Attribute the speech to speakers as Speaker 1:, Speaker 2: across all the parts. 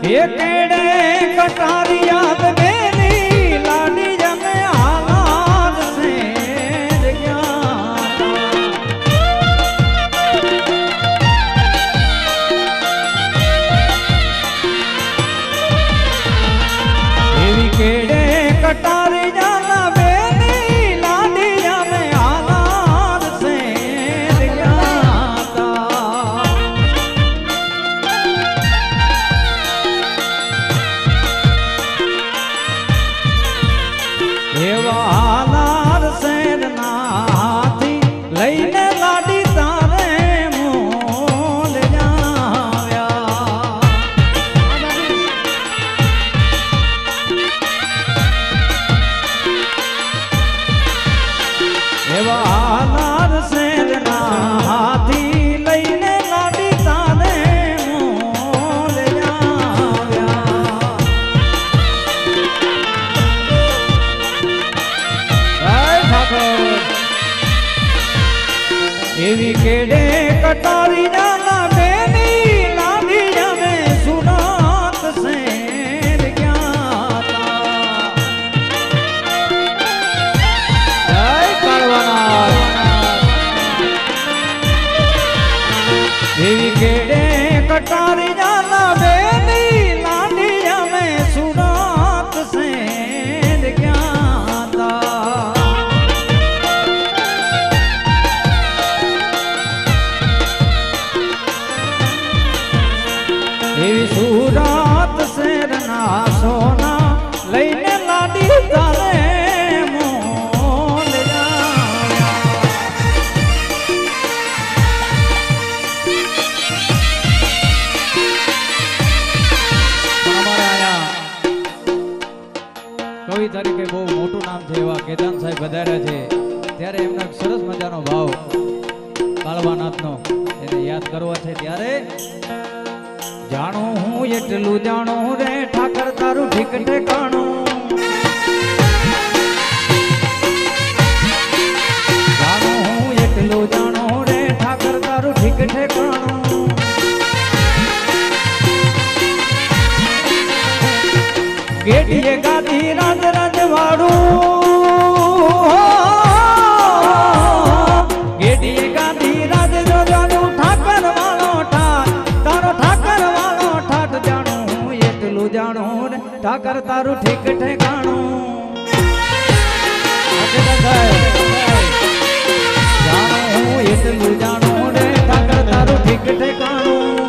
Speaker 1: એ કેડે કટારી યાદ બેની કટારી છે એવા કેતન સાહેબ વધાર્યા છે, ત્યારે એમનો સરસ મજાનો ભાવ કાળવાનાથનો એને યાદ કરવો છે ત્યારે, જાણું હું એટલું જાણું રે, ઠાકર તારું ઠીક ઠેકાણું. જાણું હું એટલું જાણું રે, ઠાકર તારું ઠીક ઠેકાણું. ગેટીએ ગાતી રાજ રાજ ઠાકર તારું ઠીક ઠેકાણું. જાણું હું એટલું જાણું રે ઠાકર તારું ઠીક ઠેકાણું.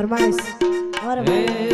Speaker 1: Normais. Bora, vai.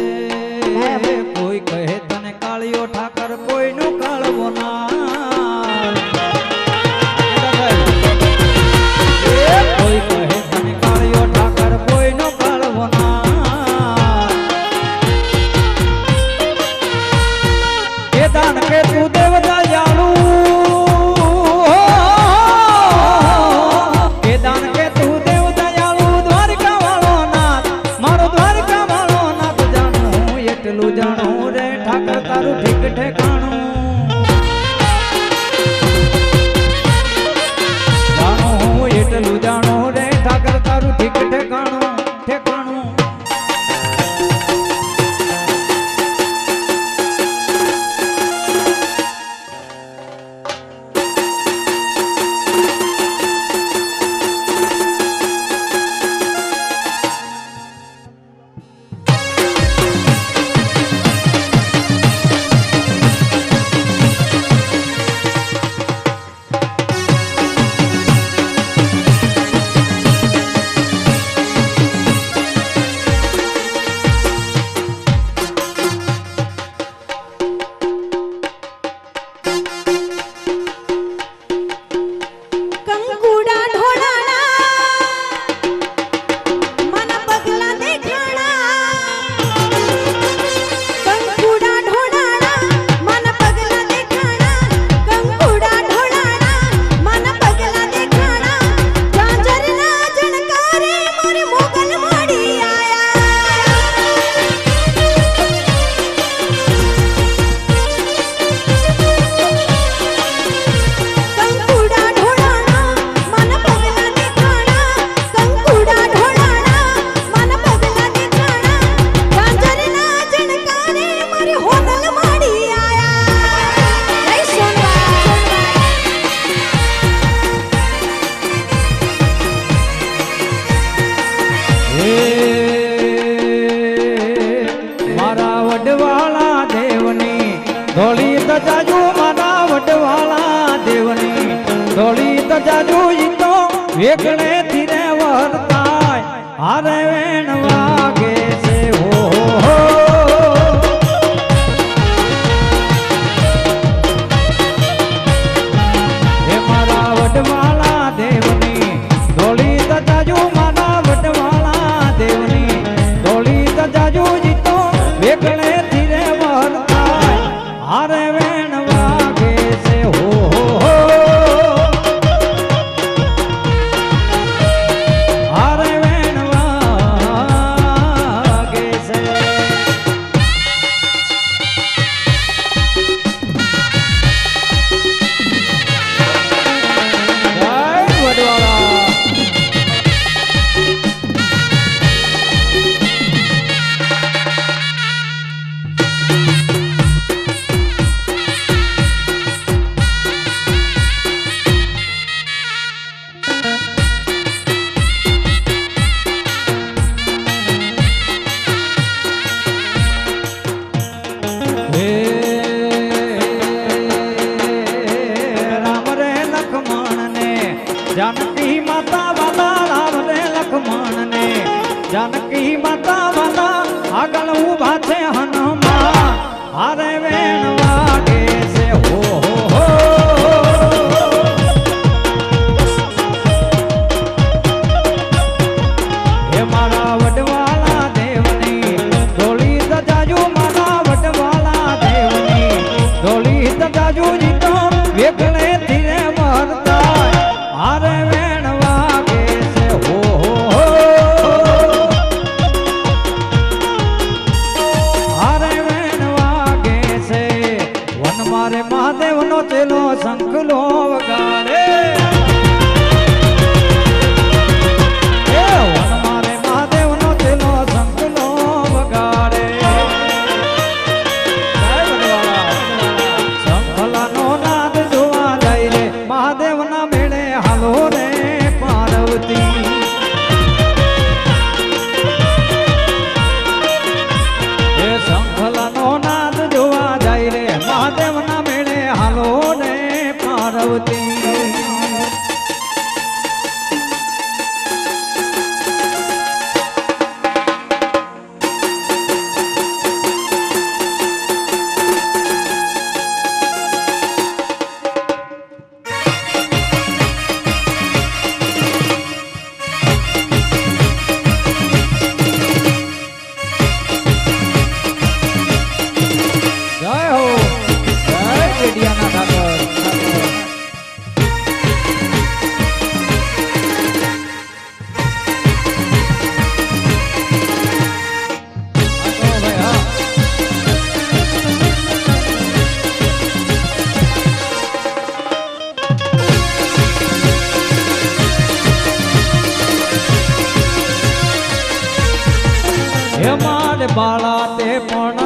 Speaker 1: બાળા તે પણ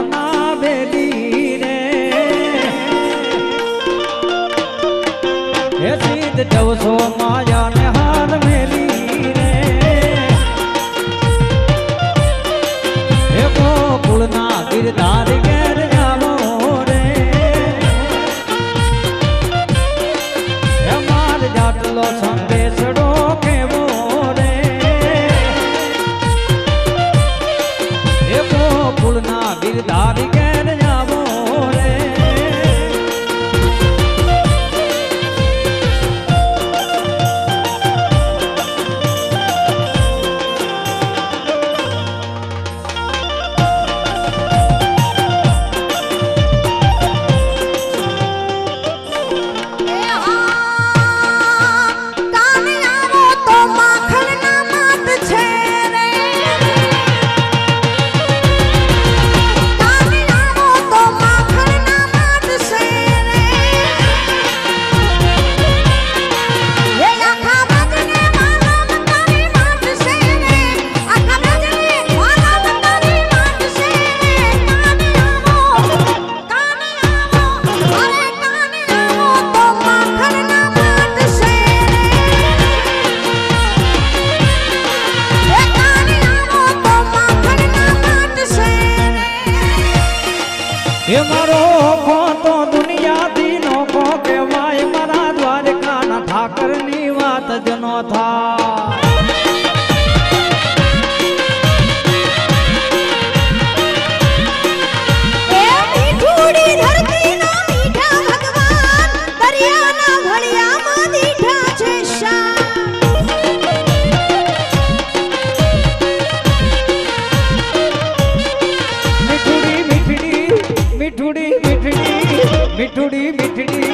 Speaker 2: મીઠડી
Speaker 1: મીઠુડી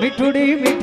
Speaker 1: મીઠડી મીઠુડી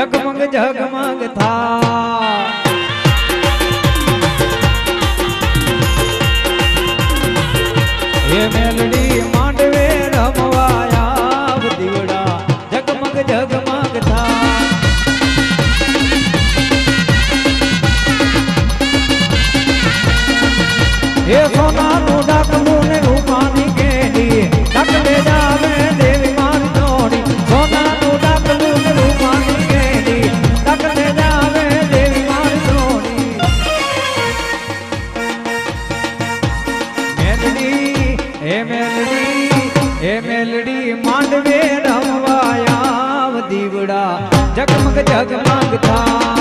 Speaker 1: જગમગ જગમગ થા. એ મેલડી માંડવે રમવાયા દીવડા. જગમગ જગમગ થા